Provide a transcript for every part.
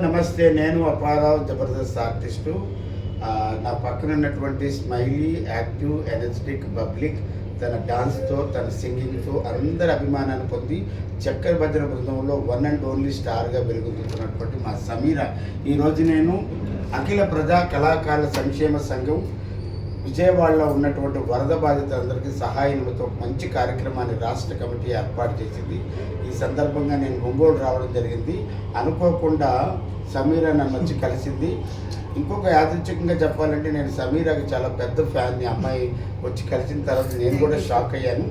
నమస్తే నేను అపారావు జబర్దస్త్ ఆర్టిస్టు. నా పక్కన ఉన్నటువంటి స్మైలీ యాక్టివ్ ఎనర్జెటిక్ పబ్లిక్ తన డాన్స్తో తన సింగింగ్తో అందరి అభిమానాన్ని పొంది చక్కెర భద్ర బృందంలో వన్ అండ్ ఓన్లీ స్టార్గా వెలుగుతున్నటువంటి మా సమీర. ఈరోజు నేను అఖిల ప్రజా కళాకారుల సంక్షేమ సంఘం విజయవాడలో ఉన్నటువంటి వరద బాధితులందరికీ సహాయంతో మంచి కార్యక్రమాన్ని రాష్ట్ర కమిటీ ఏర్పాటు చేసింది. ఈ సందర్భంగా నేను ఒంగోలు రావడం జరిగింది. అనుకోకుండా సమీరా నన్ను వచ్చి కలిసింది. ఇంకొక యాదృచ్ఛికంగా చెప్పాలంటే నేను సమీరాకి చాలా పెద్ద ఫ్యాన్ని అమ్మాయి వచ్చి కలిసిన తర్వాత నేను కూడా షాక్ అయ్యాను.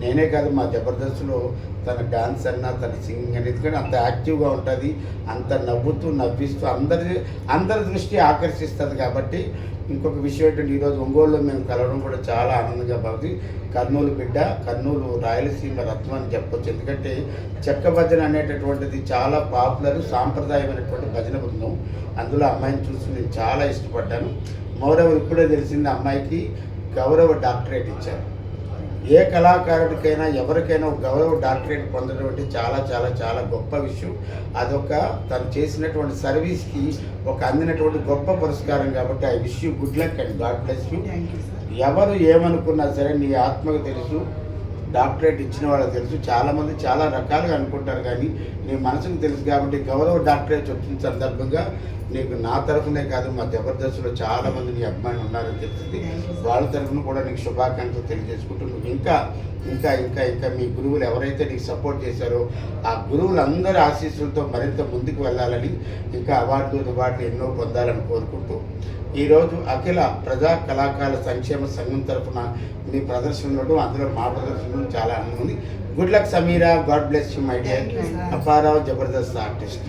నేనే కాదు మా జబర్దస్త్లో తన డాన్స్ అన్నా తన సింగింగ్ అని ఎందుకంటే అంత యాక్టివ్గా ఉంటుంది. అంత నవ్వుతూ నవ్విస్తూ అందరి అందరి దృష్టి ఆకర్షిస్తుంది కాబట్టి ఇంకొక విషయం ఏంటంటే ఈరోజు ఒంగోలులో మేము కలవడం కూడా చాలా ఆనందంగా భావించి కర్నూలు బిడ్డ కర్నూలు రాయలసీమ రత్నం అని చెప్పొచ్చు. ఎందుకంటే చెక్క భజన అనేటటువంటిది చాలా పాపులర్ సాంప్రదాయమైనటువంటి భజన బృందం. అందులో అమ్మాయిని చూసి నేను చాలా ఇష్టపడ్డాను. మౌరవ్ ఇప్పుడే తెలిసింది అమ్మాయికి గౌరవ డాక్టరేట్ ఇచ్చారు. ఏ కళాకారుడికైనా ఎవరికైనా ఒక గౌరవ డాక్టరేట్ పొందడం అంటే చాలా చాలా చాలా గొప్ప విషయం. అదొక తను చేసినటువంటి సర్వీస్కి ఒక అందినటువంటి గొప్ప పురస్కారం కాబట్టి I wish you good luck and God bless you. ఎవరు ఏమనుకున్నా సరే నీ ఆత్మకు తెలుసు. డాక్టరేట్ ఇచ్చిన వాళ్ళకి తెలుసు. చాలామంది చాలా రకాలుగా అనుకుంటారు కానీ నీ మనసుకు తెలుసు కాబట్టి గౌరవ డాక్టరేట్ వచ్చిన సందర్భంగా నీకు నా తరఫునే కాదు మా జబర్దస్త్లో చాలామంది నీ అభిమానులు ఉన్నారని తెలిసింది వాళ్ళ తరఫున కూడా నీకు శుభాకాంక్షలు తెలియజేసుకుంటూ నువ్వు ఇంకా ఇంకా ఇంకా ఇంకా మీ గురువులు ఎవరైతే నీకు సపోర్ట్ చేశారో ఆ గురువులందరి ఆశీస్సులతో మరింత ముందుకు వెళ్ళాలని ఇంకా అవార్డులు రివార్డులు ఎన్నో పొందాలని కోరుకుంటూ ఈరోజు అఖిల ప్రజా కళాకారుల సంక్షేమ సంఘం తరఫున మీ ప్రదర్శనలు అందులో మా ప్రదర్శనలు చాలా ఆనందం ఉంది good luck Sameera God bless you my dear. Apparao Jabardasth artist